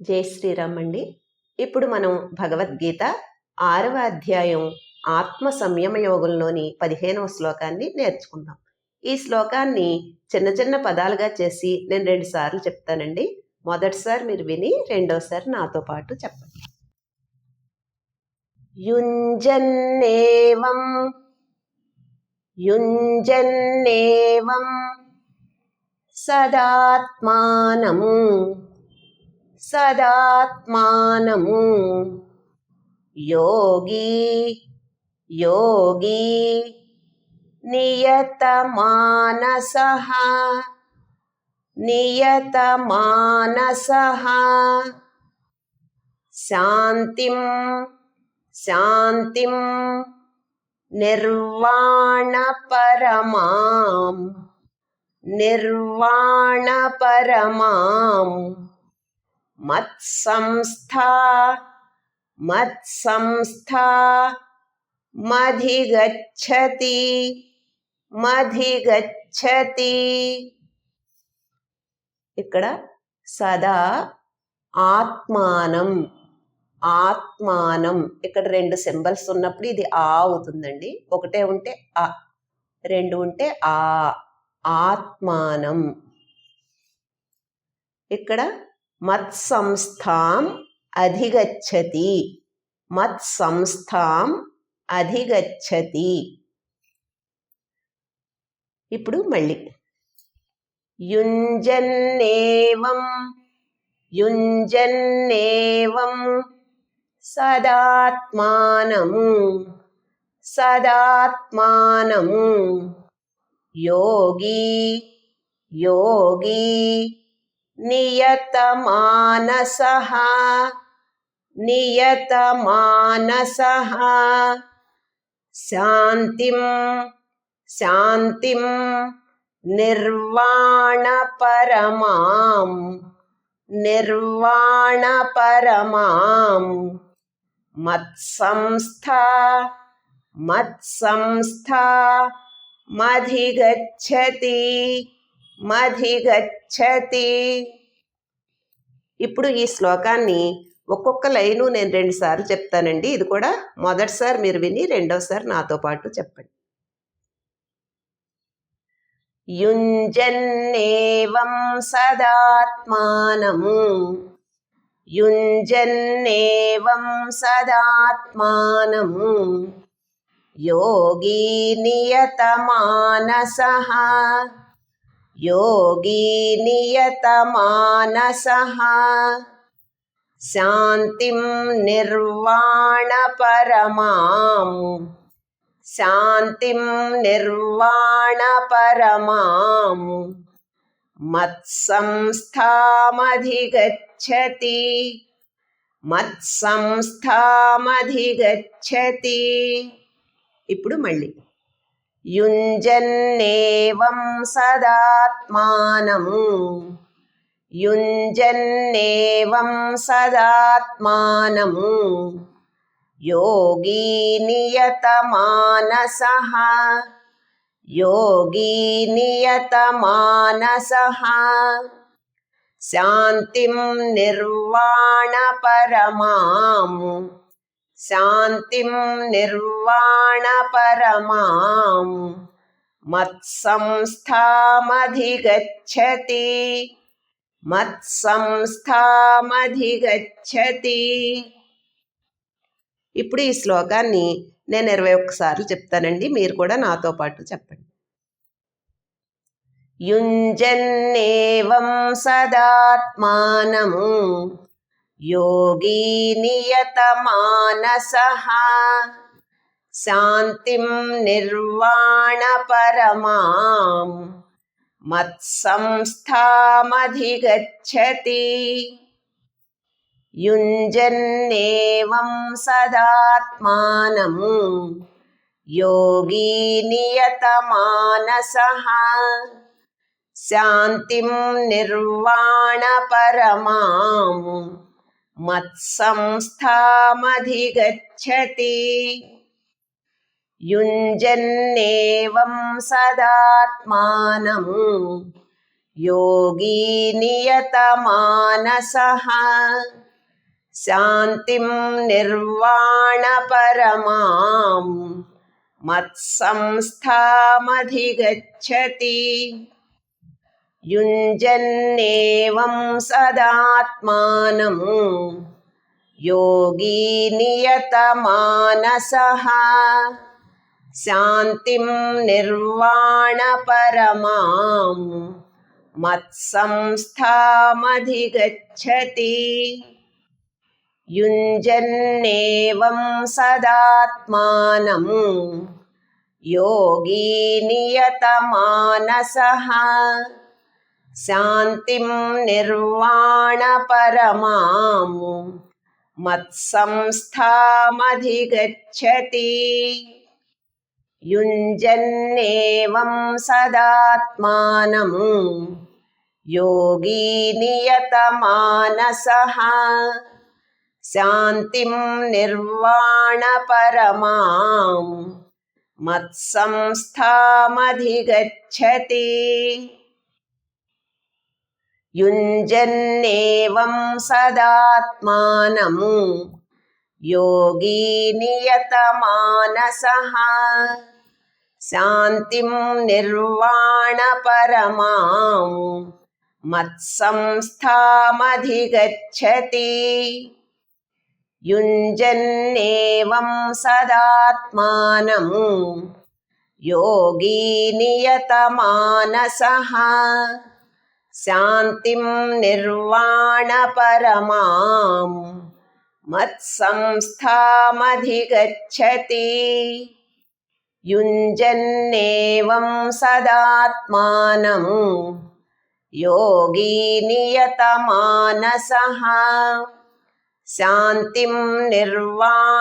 జై శ్రీరామ్ అండి. ఇప్పుడు మనం భగవద్గీత ఆరవ అధ్యాయం ఆత్మ సంయమ యోగంలోని పదిహేనవ శ్లోకాన్ని నేర్చుకుందాం. ఈ శ్లోకాన్ని చిన్న చిన్న పదాలుగా చేసి నేను రెండు సార్లు చెప్తానండి. మొదటిసారి మీరు విని రెండోసారి నాతో పాటు చెప్పండి. యుంజన్నేవం యుంజన్నేవం సదాత్మానము सदात्मानम्। योगी योगी नियतमानसः नियतमानसः। शान्तिं शान्तिं निर्वाणपरमाम् निर्वाणपरमाम्। మత్సంస్థా మత్సంస్థా మధిగచ్చతి మధిగచ్చతి. ఇక్కడ సదా ఆత్మానం ఆత్మానం. ఇక్కడ రెండు సింబల్స్ ఉన్నప్పుడు ఇది ఆ అవుతుందండి. ఒకటే ఉంటే ఆ రెండు ఉంటే ఆ ఆత్మానం. ఇక్కడ మత్సంస్థాం అధిగచ్చతి. మత్సంస్థాం అధిగచ్చతి. ఇప్పుడు మళ్ళీ. యుంజన్నేవం యుంజన్నేవం సదాత్మానము సదాత్మానము యోగి యోగి నియతమానస నియతమానస. శాంతిం శాంతిం నిర్వాణపరమాం నిర్వాణపరమాం. మత్సంస్థా మత్సంస్థా మధిగచ్చతి. మధిగచ్చతి. ఇప్పుడు ఈ శ్లోకాన్ని ఒక్కొక్క లైను నేను రెండుసార్లు చెప్తానండి. ఇది కూడా మొదటిసారి మీరు విని రెండోసారి నాతో పాటు చెప్పండి. యుంజన్నేవం సదాత్మానము యుంజన్నేవం సదాత్మానము యోగీ నియతమానస. యోగీ నియతమానస శాంతిం నిర్వాణపరమాం శాంతిం నిర్వాణపరమాం మత్సంస్థామధిగచ్చతి మత్సంస్థామధిగచ్చతి ఇప్పుడు మళ్ళీ యుంజన్నేవం సదాత్మానం యుంజన్నేవం సదాత్మానం యోగీ నియతమానస యోగీ నియతమానస శాంతిం నిర్వాణపరమాం శాంతిం నిర్వాణపరమాం మత్సంస్థామధిగచ్చతి. మత్సంస్థామధిగచ్చతి. ఇప్పుడు ఈ శ్లోకాన్ని నేను ఇరవై ఒక్కసార్లు చెప్తానండి. మీరు కూడా నాతో పాటు చెప్పండి. యుంజన్నేవం సదాత్మానము योगी नियतमानसः शान्तिं निर्वाणपरमां मत्संस्थामधिगच्छति युञ्जन्नेवं सदात्मानं योगी नियतमानसः शान्तिं निर्वाणपरमाम् मत्संस्थामधिगच्छति युञ्जन्नेवं सदात्मानं योगी नियतमानसः शान्तिं निर्वाणपरमाम् मत्संस्थामधिगच्छति युञ्जन्नेवं सदात्मानं। योगी नियतमानसः। शान्तिं निर्वाणपरमाम् मत्संस्थामधिगच्छति युञ्जन्नेवं सदात्मानं। योगी नियतमानसः शान्तिं निर्वाणपरमाम् मत्संस्थामधिगच्छति युञ्जन्नेवं सदात्मानं योगी नियतमानसः शान्तिं निर्वाणपरमाम् मत्संस्थामधिगच्छति युञ्जन्नेवं सदात्मानं योगी नियतमानसः शान्तिं निर्वाणपरमाम् मत्संस्थामधिगच्छति युञ्जन्नेवं सदात्मानं योगी नियतमानसः शान्तिं निर्वाणपरमाम् मत्संस्थामधिगच्छति युञ्जन्नेवं सदात्मानं योगी नियतमानसः शान्तिं निर्वाणपरमाम्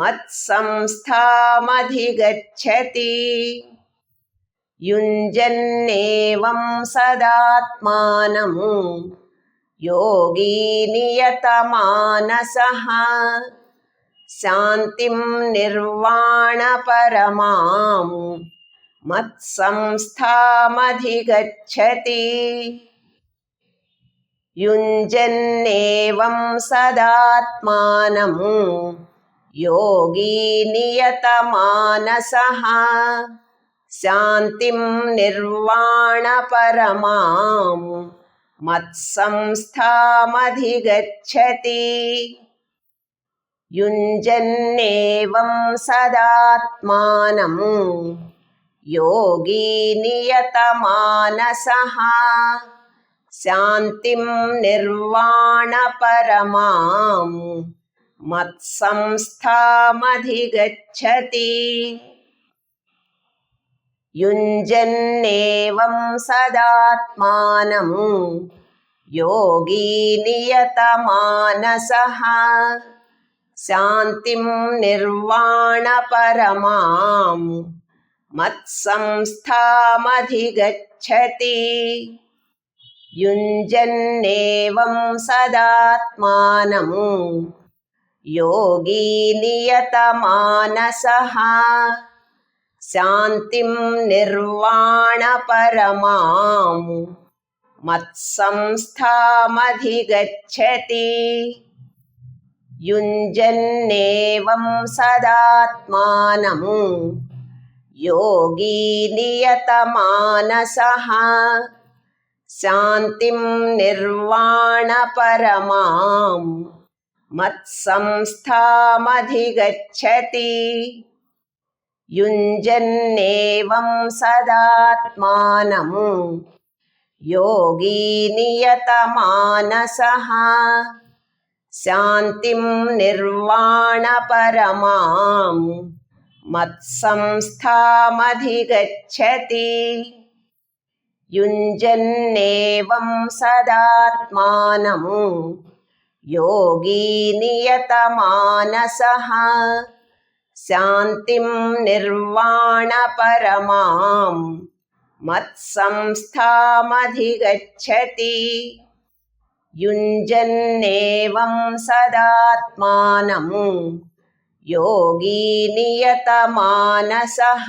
मत्संस्थामधिगच्छति युञ्जन्नेवं सदात्मानं योगी नियतमानसः शान्तिं निर्वाणपरमाम् मत्संस्थामधिगच्छति युञ्जन्नेवं सदात्मानं योगी नियतमानसः शान्तिं निर्वाणपरमाम् मत्संस्थामधिगच्छति युञ्जन्नेवं सदात्मानं योगी नियतमानसः शान्तिं निर्वाणपरमाम् मत्संस्थामधिगच्छति युञ्जन्नेवं सदात्मानं योगी नियतमानसः। शान्तिं निर्वाणपरमाम् मत्संस्थामधिगच्छति। युञ्जन्नेवं सदात्मानं योगी नियतमानसः शान्तिं निर्वाणपरमाम् मत्संस्थामधिगच्छति युञ्जन्नेवं सदात्मानं योगी नियतमानसः शान्तिं निर्वाणपरमाम् मत्संस्थामधिगच्छति युञ्जन्नेवं सदात्मानं। योगी नियतमानसः। शान्तिं निर्वाणपरमाम् मत्संस्थामधिगच्छति युञ्जन्नेवं सदात्मानं। योगी नियतमानसः శాంతిం నిర్వాణపరమాం మత్సంస్థామధిగచ్చతి యుञ्जन्नेवं सदात्मानं योगी नियतमानसः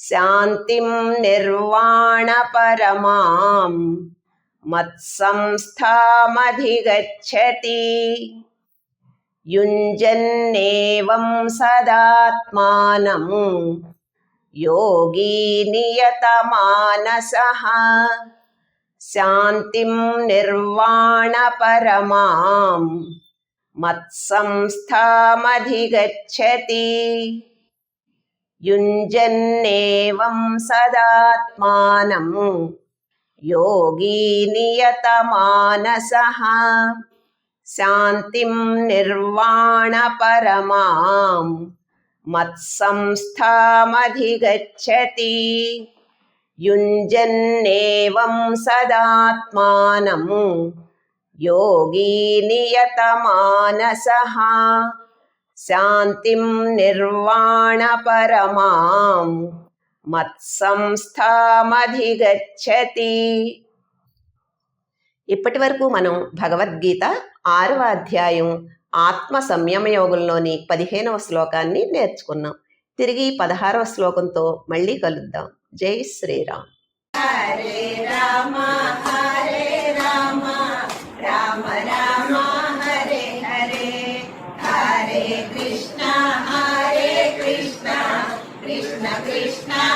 शान्तिं निर्वाणपरमां मत्संस्थामधिगच्छति युञ्जन्नेवं सदात्मानं योगी नियतमानसः శాంతిం నిర్వాణపరమాం మత్సంస్థామధిగచ్చతి. యుञ्जन्नेवं सदात्मानं योगी नियतमानसः నిర్వాణ निर्वाणपरमां మత్సంస్థామధిగచ్చతి. ఇప్పటి వరకు మనం భగవద్గీత ఆరవ అధ్యాయం ఆత్మ సంయమ యోగంలోని పదిహేనవ శ్లోకాన్ని నేర్చుకున్నాం. తిరిగి పదహారవ శ్లోకంతో మళ్ళీ కలుద్దాం. జై శ్రీరామ్. హరే రామ హరే రామ రామ రామ హరే హరే. హరే కృష్ణ హరే కృష్ణ కృష్ణ కృష్ణ.